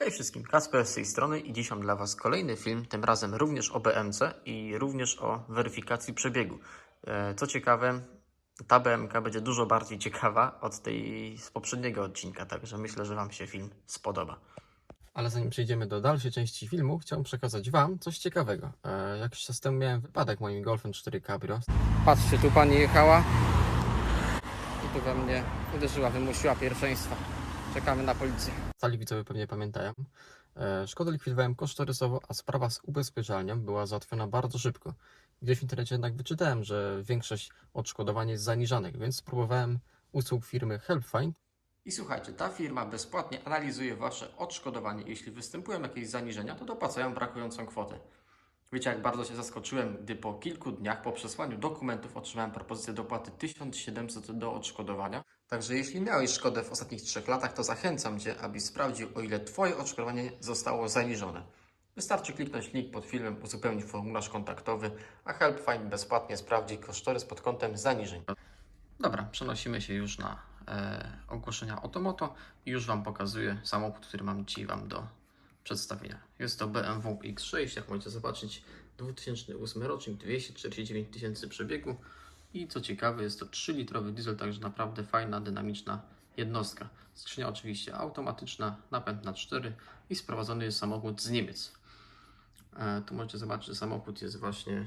Hej wszystkim, Kasper z tej strony i dziś mam dla Was kolejny film, tym razem również o BMC i również o weryfikacji przebiegu. E, Co ciekawe, ta BMK będzie dużo bardziej ciekawa od tej z poprzedniego odcinka, także myślę, że Wam się film spodoba. Ale zanim przejdziemy do dalszej części filmu, chciałbym przekazać Wam coś ciekawego. E, jakiś czas temu miałem wypadek moim Golfem 4 Cabrio. Patrzcie, tu pani jechała i tu we mnie uderzyła, wymusiła pierwszeństwa. Czekamy na policję. Stali widzowie pewnie pamiętają. E, szkodę likwidowałem kosztorysowo, a sprawa z ubezpieczalnią była załatwiona bardzo szybko. Gdzieś w internecie jednak wyczytałem, że większość odszkodowań jest zaniżanych, więc spróbowałem usług firmy HelpFind I słuchajcie, ta firma bezpłatnie analizuje Wasze odszkodowanie. Jeśli występują jakieś zaniżenia, to dopłacają brakującą kwotę. Wiecie, jak bardzo się zaskoczyłem, gdy po kilku dniach po przesłaniu dokumentów otrzymałem propozycję dopłaty 1700 do odszkodowania. Także jeśli miałeś szkodę w ostatnich trzech latach, to zachęcam Cię, abyś sprawdził, o ile Twoje odszkodowanie zostało zaniżone. Wystarczy kliknąć link pod filmem, uzupełnić formularz kontaktowy, a HelpFind bezpłatnie sprawdzi kosztorys pod kątem zaniżeń. Dobra, przenosimy się już na e, ogłoszenia Otomoto i już Wam pokazuję samochód, który mam dzisiaj Wam do przedstawienia. Jest to BMW X6, jak możecie zobaczyć, 2008 rocznik, 249 tysięcy przebiegu i co ciekawe jest to 3-litrowy diesel, także naprawdę fajna, dynamiczna jednostka. Skrzynia oczywiście automatyczna, napęd na 4 i sprowadzony jest samochód z Niemiec. E, tu możecie zobaczyć, że samochód jest właśnie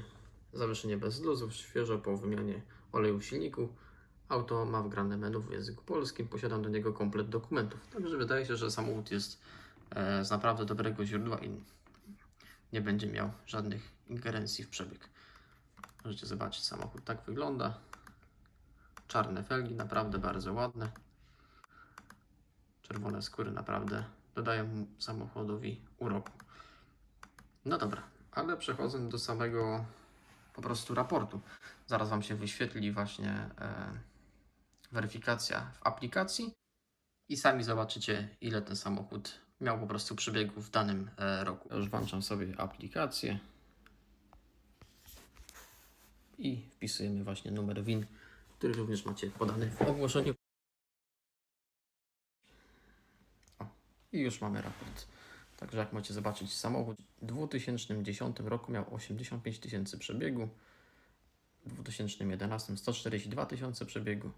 zawieszenie bez luzów, świeżo po wymianie oleju w silniku. Auto ma wgrane menu w języku polskim, posiadam do niego komplet dokumentów. Także wydaje się, że samochód jest e, z naprawdę dobrego źródła i nie będzie miał żadnych ingerencji w przebieg. Możecie zobaczyć, samochód tak wygląda. Czarne felgi, naprawdę bardzo ładne. Czerwone skóry naprawdę dodają samochodowi uroku. No dobra, ale przechodząc do samego po prostu raportu. Zaraz Wam się wyświetli właśnie e, weryfikacja w aplikacji i sami zobaczycie, ile ten samochód miał po prostu przebiegu w danym e, roku. Już włączam sobie aplikację i wpisujemy właśnie numer WIN, który również macie podany w ogłoszeniu. O, I już mamy raport. Także jak macie zobaczyć, samochód w 2010 roku miał 85 tysięcy przebiegu, w 2011 142 tysiące przebiegu.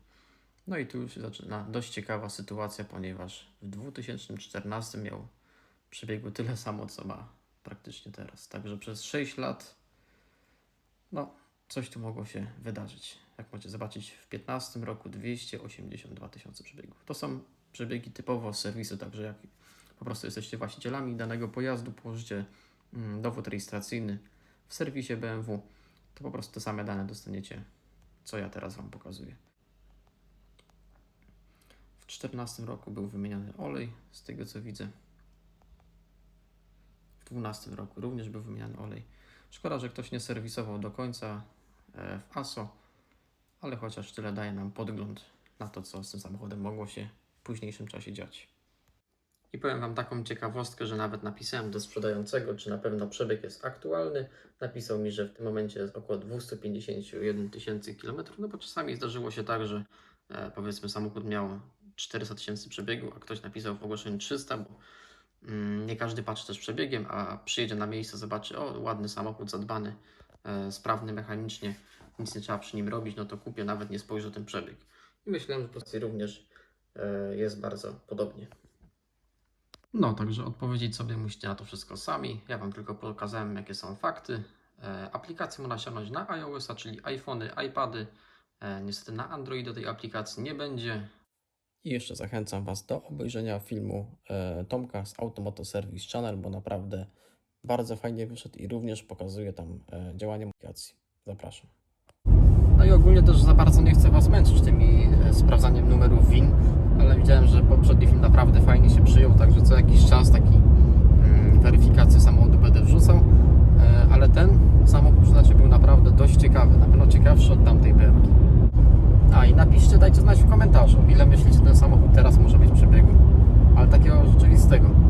No i tu już się zaczyna dość ciekawa sytuacja, ponieważ w 2014 miał przebiegu tyle samo, co ma praktycznie teraz. Także przez 6 lat, no, coś tu mogło się wydarzyć. Jak możecie zobaczyć, w 2015 roku 282 tysiące przebiegów. To są przebiegi typowo z serwisu, także jak po prostu jesteście właścicielami danego pojazdu, położycie mm, dowód rejestracyjny w serwisie BMW, to po prostu te same dane dostaniecie, co ja teraz Wam pokazuję. W 2014 roku był wymieniany olej, z tego co widzę. W 2012 roku również był wymieniany olej. Szkoda, że ktoś nie serwisował do końca w ASO, ale chociaż tyle daje nam podgląd na to, co z tym samochodem mogło się w późniejszym czasie dziać. I powiem Wam taką ciekawostkę, że nawet napisałem do sprzedającego, czy na pewno przebieg jest aktualny. Napisał mi, że w tym momencie jest około 251 tysięcy kilometrów, no bo czasami zdarzyło się tak, że e, powiedzmy samochód miał 400 tysięcy przebiegu, a ktoś napisał w ogłoszeniu 300, bo mm, nie każdy patrzy też przebiegiem, a przyjedzie na miejsce, zobaczy, o ładny samochód, zadbany, e, sprawny mechanicznie, nic nie trzeba przy nim robić, no to kupię, nawet nie spojrzę ten przebieg. I myślałem, że po prostu również e, jest bardzo podobnie. No, także odpowiedzieć sobie musicie na to wszystko sami. Ja Wam tylko pokazałem, jakie są fakty. E, aplikację można ściągnąć na iOS-a, czyli iPhony, iPady. E, niestety na Androida tej aplikacji nie będzie. I jeszcze zachęcam Was do obejrzenia filmu e, Tomka z Automoto Service Channel, bo naprawdę bardzo fajnie wyszedł i również pokazuje tam e, działanie aplikacji. Zapraszam. No i ogólnie też za bardzo nie chcę Was męczyć tymi e, sprawdzaniem numerów WIN, ale widziałem, że poprzedni film naprawdę fajnie się przyjął, także co jakiś czas taki mm, weryfikację samochodu będę wrzucał, e, ale ten samochód przyznacie był naprawdę dość ciekawy, na pewno ciekawszy od tamtej BMW. A i napiszcie, dajcie znać w komentarzu, ile myślicie ten samochód teraz może być przebiegu, ale takiego rzeczywistego.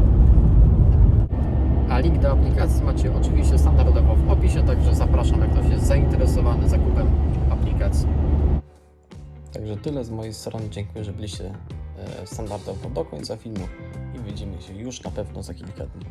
Do aplikacji macie oczywiście standardowo w opisie, także zapraszam, jak ktoś jest zainteresowany zakupem aplikacji. Także tyle z mojej strony. Dziękuję, że byliście e, standardowo do końca filmu i widzimy się już na pewno za kilka dni.